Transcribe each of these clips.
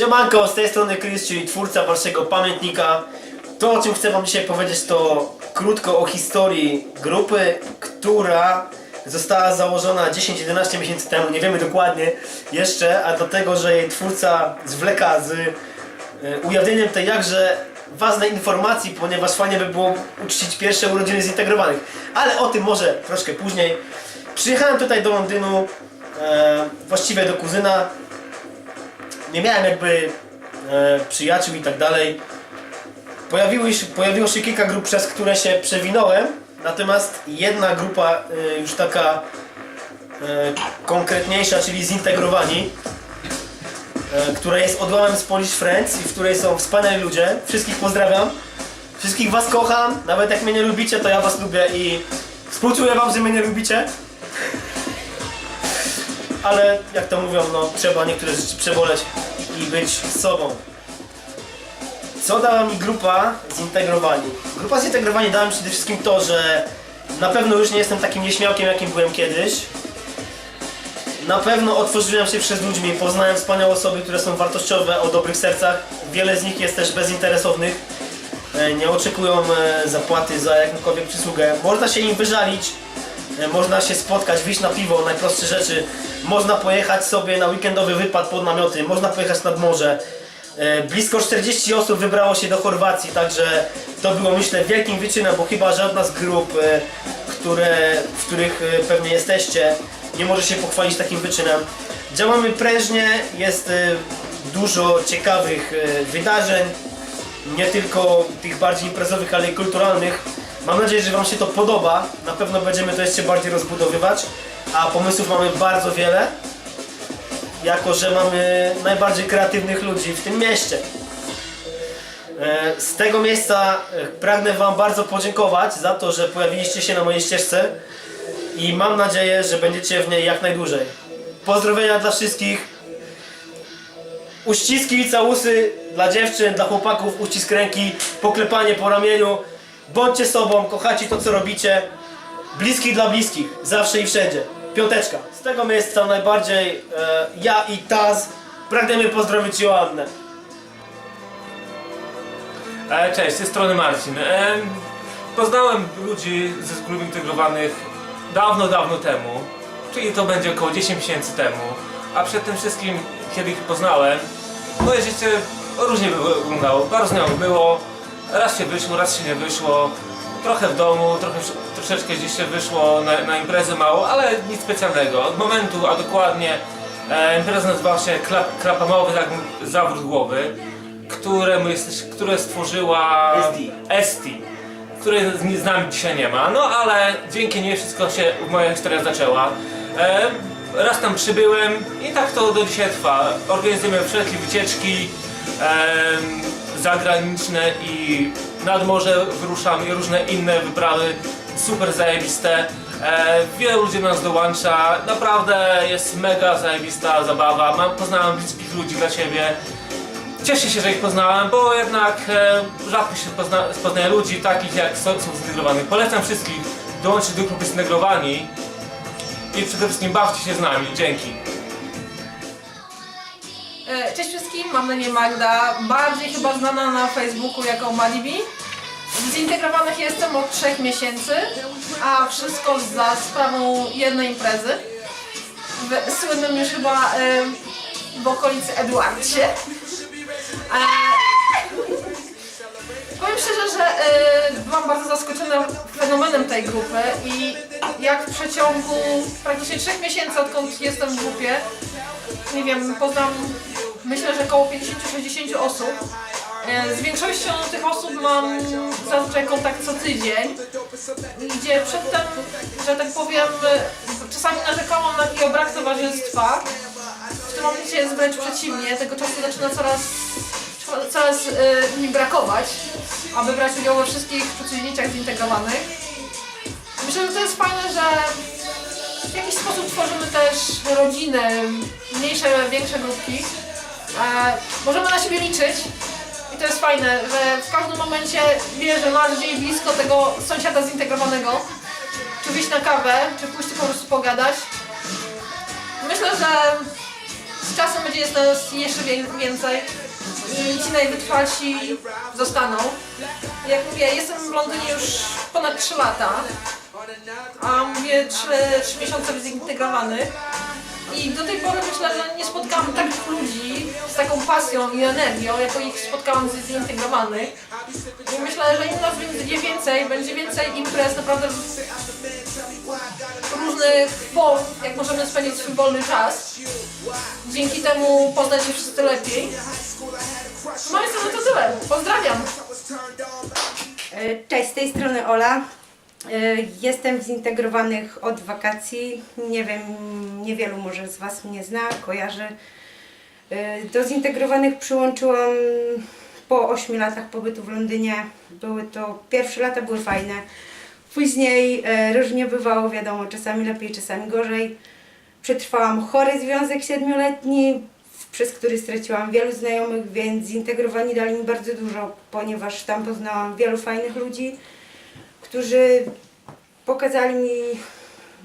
Siemanko, z tej strony Chris, czyli twórca waszego pamiętnika. To, o czym chcę wam dzisiaj powiedzieć, to krótko o historii grupy, która została założona 10-11 miesięcy temu, nie wiemy dokładnie jeszcze, a dlatego, że jej twórca zwleka z e, ujawnieniem tej jakże ważnej informacji, ponieważ fajnie by było uczcić pierwsze urodziny zintegrowanych. Ale o tym może troszkę później. Przyjechałem tutaj do Londynu, e, właściwie do kuzyna, nie miałem jakby e, przyjaciół i tak dalej. Pojawiły się, pojawiło się kilka grup, przez które się przewinąłem, natomiast jedna grupa e, już taka e, konkretniejsza, czyli zintegrowani, e, która jest odłamem z Polish Friends i w której są wspaniali ludzie. Wszystkich pozdrawiam. Wszystkich was kocham, nawet jak mnie nie lubicie, to ja was lubię i współczuję wam, że mnie nie lubicie. Ale jak to mówią, no trzeba niektóre rzeczy przeboleć i być sobą. Co dała mi grupa Zintegrowani? Grupa Zintegrowani dała mi przede wszystkim to, że na pewno już nie jestem takim nieśmiałkiem, jakim byłem kiedyś. Na pewno otworzyłem się przed ludźmi, poznałem wspaniałe osoby, które są wartościowe, o dobrych sercach. Wiele z nich jest też bezinteresownych. E, Nie oczekują e, zapłaty za jakąkolwiek przysługę. Można się im wyżalić, można się spotkać, wyjść na piwo, najprostsze rzeczy. Można pojechać sobie na weekendowy wypad pod namioty, można pojechać nad morze. E, Blisko 40 osób wybrało się do Chorwacji, także to było myślę wielkim wyczynem, bo chyba żadna z grup, e, które, w których e, pewnie jesteście, nie może się pochwalić takim wyczynem. Działamy prężnie, jest e, dużo ciekawych e, wydarzeń, nie tylko tych bardziej imprezowych, ale i kulturalnych. Mam nadzieję, że Wam się to podoba. Na pewno będziemy to jeszcze bardziej rozbudowywać, a pomysłów mamy bardzo wiele jako że mamy najbardziej kreatywnych ludzi w tym mieście. E, Z tego miejsca e, pragnę Wam bardzo podziękować za to, że pojawiliście się na mojej ścieżce i mam nadzieję, że będziecie w niej jak najdłużej. Pozdrowienia dla wszystkich. Uściski i całusy dla dziewczyn, dla chłopaków, uścisk ręki, poklepanie po ramieniu. Bądźcie sobą, kochacie to co robicie. Bliskich dla bliskich, zawsze i wszędzie. Piąteczka. Z tego miejsca najbardziej e, ja i Taz pragniemy pozdrowić Joannę. E, Cześć, z tej strony Marcin. E, Poznałem ludzi ze grup integrowanych dawno, dawno temu, czyli to będzie około 10 miesięcy temu, a przed tym wszystkim, kiedy ich poznałem, moje życie różnie wyglądało, bardzo znajomych było, raz się wyszło, raz się nie wyszło, trochę w domu, trochę, troszeczkę gdzieś się wyszło na, na imprezę mało, ale nic specjalnego. Od momentu, a dokładnie e, impreza nazywała się Klap, Klapamowy tak, Zawrót Głowy, które, my które stworzyła. Esti, której z nami dzisiaj nie ma, no ale dzięki niej wszystko się, moja historia zaczęła. E, raz tam przybyłem i tak to do dzisiaj trwa. Organizujemy wszelkie wycieczki em, zagraniczne i nad morze wyruszamy różne inne wyprawy super zajebiste. E, wielu ludzi do nas dołącza, naprawdę jest mega zajebista zabawa. Mam, poznałem bliskich ludzi dla siebie. Cieszę się, że ich poznałem, bo jednak e, rzadko się pozna, poznaje ludzi takich jak są, są zintegrowani. Polecam wszystkich dołączyć do grupy zintegrowani i przede wszystkim bawcie się z nami. Dzięki. E, Cześć wszystkim, mam na imię Magda, bardziej chyba znana na Facebooku jako Malibi. Zintegrowanych jestem od 3 miesięcy, a wszystko za sprawą jednej imprezy. W słynnym już chyba e, w okolicy Eduardsie. E, Powiem szczerze, że byłam bardzo zaskoczona fenomenem tej grupy i jak w przeciągu praktycznie 3 miesięcy, odkąd jestem w grupie, nie wiem, poznam myślę, że około 50-60 osób. E, Z większością tych osób mam zazwyczaj kontakt co tydzień, gdzie przedtem, że tak powiem, czasami narzekałam na takiego brak towarzystwa. W tym momencie jest wręcz przeciwnie, tego czasu zaczyna coraz, coraz e, mi brakować, aby brać udział we wszystkich przedsięwzięciach zintegrowanych. Myślę, że to jest fajne, że w jakiś sposób tworzymy też rodziny, mniejsze, większe grupki. E, możemy na siebie liczyć i to jest fajne, że w każdym momencie wiesz, że masz gdzieś blisko tego sąsiada zintegrowanego, czy wyjść na kawę, czy pójść po prostu pogadać. Myślę, że z czasem będzie jest nas jeszcze wię- więcej i ci najwytrwalsi zostaną. Jak mówię, jestem w Londynie już ponad 3 lata, a mówię 3, 3 miesiące zintegrowanych. I do tej pory myślę, że nie spotkałam takich ludzi pasją i energią, jako ich spotkałam z zintegrowanych. I myślę, że im nas będzie więcej, będzie więcej imprez naprawdę różnych form, jak możemy spędzić swój wolny czas. Dzięki temu poznać się wszyscy lepiej. Z mojej strony to tyle. Pozdrawiam! E, Cześć, z tej strony Ola. E, Jestem zintegrowanych od wakacji. Nie wiem, niewielu może z Was mnie zna, kojarzy. E, Do zintegrowanych przyłączyłam po 8 latach pobytu w Londynie. Były to, pierwsze lata były fajne. Później e, różnie bywało, wiadomo, czasami lepiej, czasami gorzej. Przetrwałam chory związek siedmioletni, przez który straciłam wielu znajomych, więc zintegrowani dali mi bardzo dużo, ponieważ tam poznałam wielu fajnych ludzi, którzy pokazali mi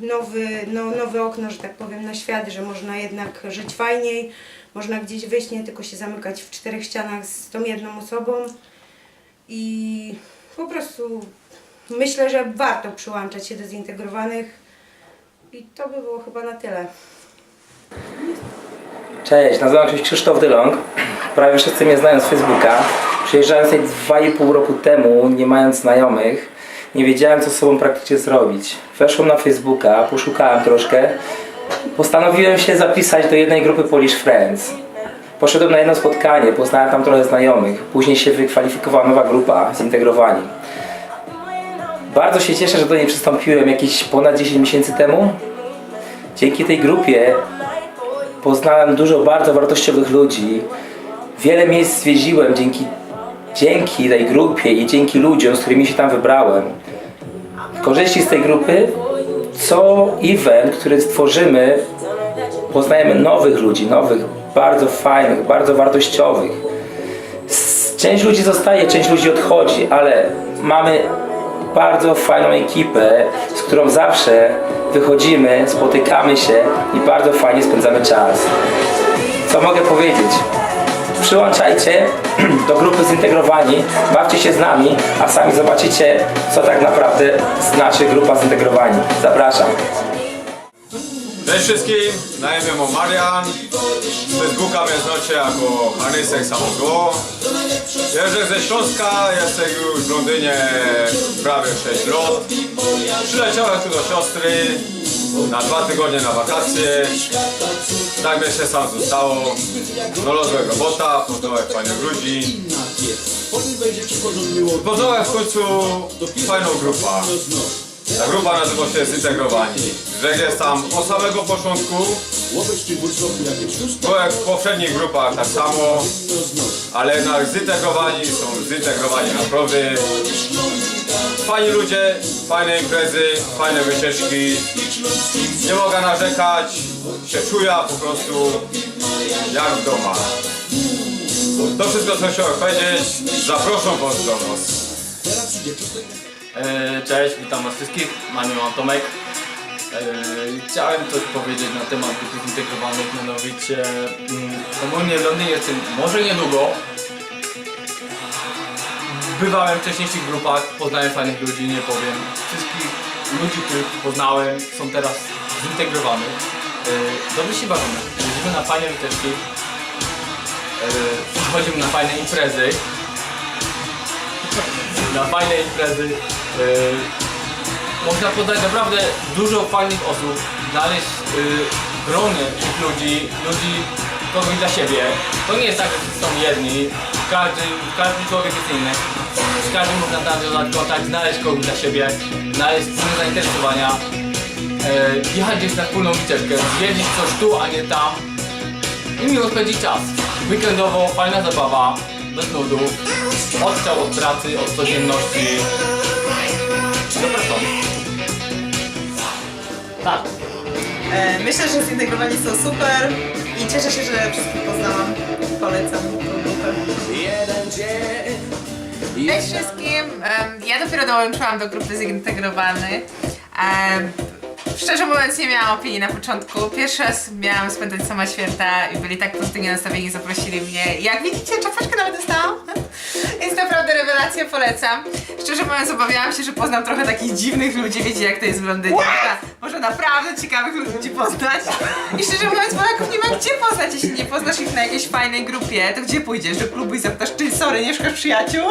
nowy, no, nowe okno, że tak powiem, na świat, że można jednak żyć fajniej, można gdzieś wyjść, nie tylko się zamykać w czterech ścianach z tą jedną osobą. I po prostu myślę, że warto przyłączać się do zintegrowanych. I to by było chyba na tyle. Cześć, nazywam się Krzysztof Dylong. Prawie wszyscy mnie znają z Facebooka. Przyjeżdżałem tutaj 2,5 roku temu, nie mając znajomych. Nie wiedziałem, co z sobą praktycznie zrobić. Weszłem na Facebooka, poszukałem troszkę. Postanowiłem się zapisać do jednej grupy Polish Friends. Poszedłem na jedno spotkanie, poznałem tam trochę znajomych. Później się wykwalifikowała nowa grupa, zintegrowani. Bardzo się cieszę, że do niej przystąpiłem jakieś ponad 10 miesięcy temu. Dzięki tej grupie poznałem dużo bardzo wartościowych ludzi. Wiele miejsc zwiedziłem dzięki, dzięki tej grupie i dzięki ludziom, z którymi się tam wybrałem. Korzyści z tej grupy, co event, który stworzymy, poznajemy nowych ludzi, nowych, bardzo fajnych, bardzo wartościowych. Część ludzi zostaje, część ludzi odchodzi, ale mamy bardzo fajną ekipę, z którą zawsze wychodzimy, spotykamy się i bardzo fajnie spędzamy czas. Co mogę powiedzieć? Przyłączajcie do grupy Zintegrowani, bawcie się z nami, a sami zobaczycie, co tak naprawdę znaczy grupa Zintegrowani. Zapraszam. Cześć wszystkim, na imię mam Marian. Z Facebooka mnie znacie jako Hanysek Samogo. Jeżdżę ze Śląska, jestem już w Londynie prawie 6 lat. Przyleciałem tu do siostry na dwa tygodnie na wakacje. Tak się sam zostało. Znalazłem robota, poznałem fajnych ludzi. Poznałem w końcu fajną grupę. Ta grupa nazywa się Zintegrowani. Że jest tam od samego początku. Byłem w poprzednich grupach tak samo, ale jednak zintegrowani są zintegrowani naprawdę. Fajni ludzie, fajne imprezy, fajne wycieczki. Nie mogę narzekać, się czuję po prostu jak w domu. To wszystko co chciałem powiedzieć. Zapraszam was do nas. E, Cześć, witam was wszystkich. Na imię mam Tomek. E, Chciałem coś powiedzieć na temat grup zintegrowanych, mianowicie mm, ogólnie w Londynie jestem może niedługo. Bywałem w wcześniejszych grupach, poznałem fajnych ludzi, nie powiem. Wszystkich ludzi, których poznałem są teraz zintegrowanych. Dobrze się bawimy, jeździmy na fajne wycieczki, e, chodzimy na fajne imprezy na fajne imprezy. Yy, można poznać naprawdę dużo fajnych osób, znaleźć yy, gronie tych ludzi, ludzi kogoś dla siebie. To nie jest tak, że są jedni, każdy, każdy człowiek jest inny. Z każdym można nawiązać kontakt, znaleźć kogoś dla siebie, znaleźć wspólne zainteresowania, yy, jechać gdzieś na wspólną wycieczkę, zwiedzić coś tu, a nie tam i miło spędzić czas. Weekendowo fajna zabawa, bez nudu, odstrzał od pracy, od codzienności. Zapraszam. Tak. E, Myślę, że zintegrowani są super i cieszę się, że wszystkich poznałam. Polecam tą grupę. Cześć wszystkim! Em, Ja dopiero dołączyłam do grupy Zintegrowany. Em, Szczerze mówiąc, nie miałam opinii na początku. Pierwszy raz miałam spędzać sama święta i byli tak pozytywnie nastawieni, zaprosili mnie. Jak widzicie, czapeczkę nawet dostałam. Jest naprawdę rewelacja, polecam. Szczerze mówiąc, obawiałam się, że poznam trochę takich dziwnych ludzi. Wiecie, jak to jest w Londynie. Można, można naprawdę ciekawych ludzi poznać. I szczerze mówiąc, Polaków nie ma gdzie poznać. Jeśli nie poznasz ich na jakiejś fajnej grupie, to gdzie pójdziesz? Do klubu i zapytasz, czy sorry, nie szukasz przyjaciół?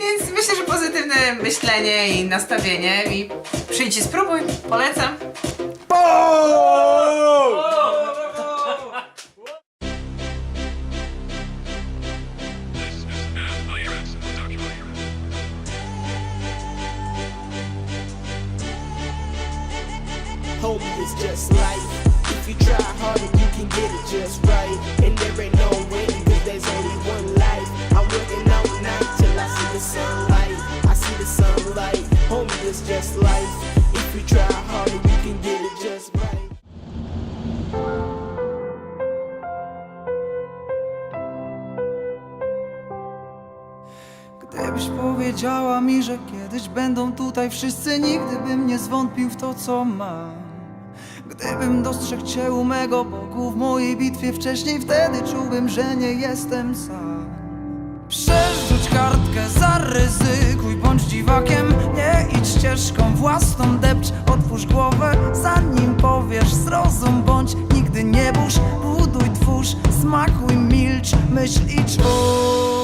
Więc myślę, że pozytywne myślenie i nastawienie i przyjdź i spróbuj. Polecam. want some? Oh! Hope is just like mi, że kiedyś będą tutaj wszyscy, nigdy bym nie zwątpił w to, co mam. Gdybym dostrzegł cię u mego boku w mojej bitwie wcześniej, wtedy czułbym, że nie jestem sam. Przerzuć kartkę, zaryzykuj, bądź dziwakiem Nie idź ścieżką własną, depcz, otwórz głowę Zanim powiesz, zrozum, bądź nigdy nie burz Buduj, twórz, smakuj, milcz, myśl i czuj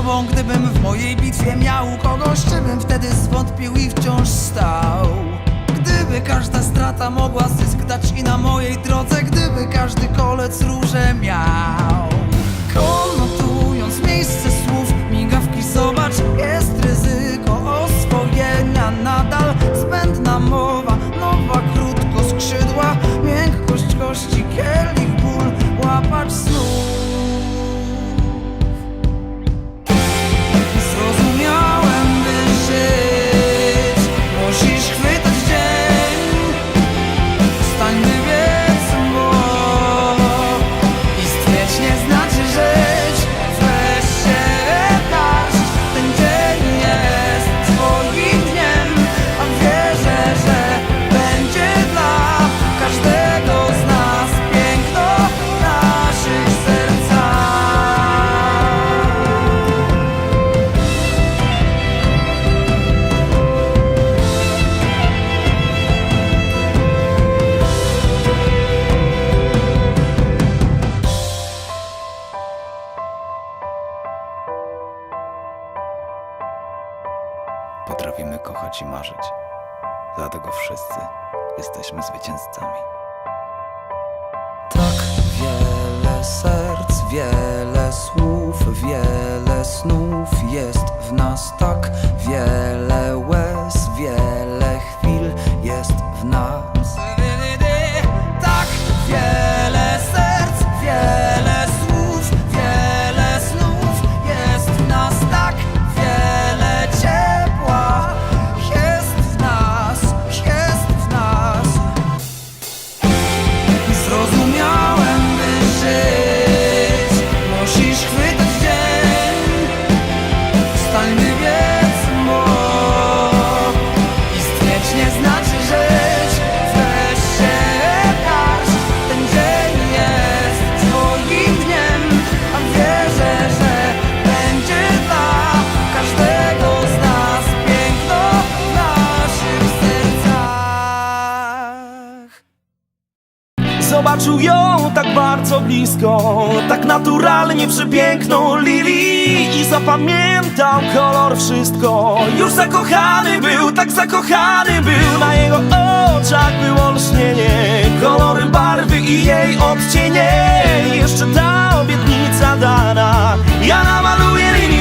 sobą, gdybym w mojej bitwie miał kogoś, czy bym wtedy zwątpił i wciąż stał? Gdyby każda strata mogła zysk dać i na mojej drodze, gdyby każdy kolec róże miał. Konotując miejsce Marzyć. Dlatego wszyscy jesteśmy zwycięzcami. Tak wiele serc, wiele słów, wiele snów jest w nas. Tak wiele łez, wiele chwil Zobaczył ją tak bardzo blisko. Tak naturalnie przepiękną Lili I zapamiętał kolor wszystko. Już zakochany był, tak zakochany był. Na jego oczach było lśnienie Kolory barwy i jej odcienie. Jeszcze ta obietnica dana. Ja namaluję Lili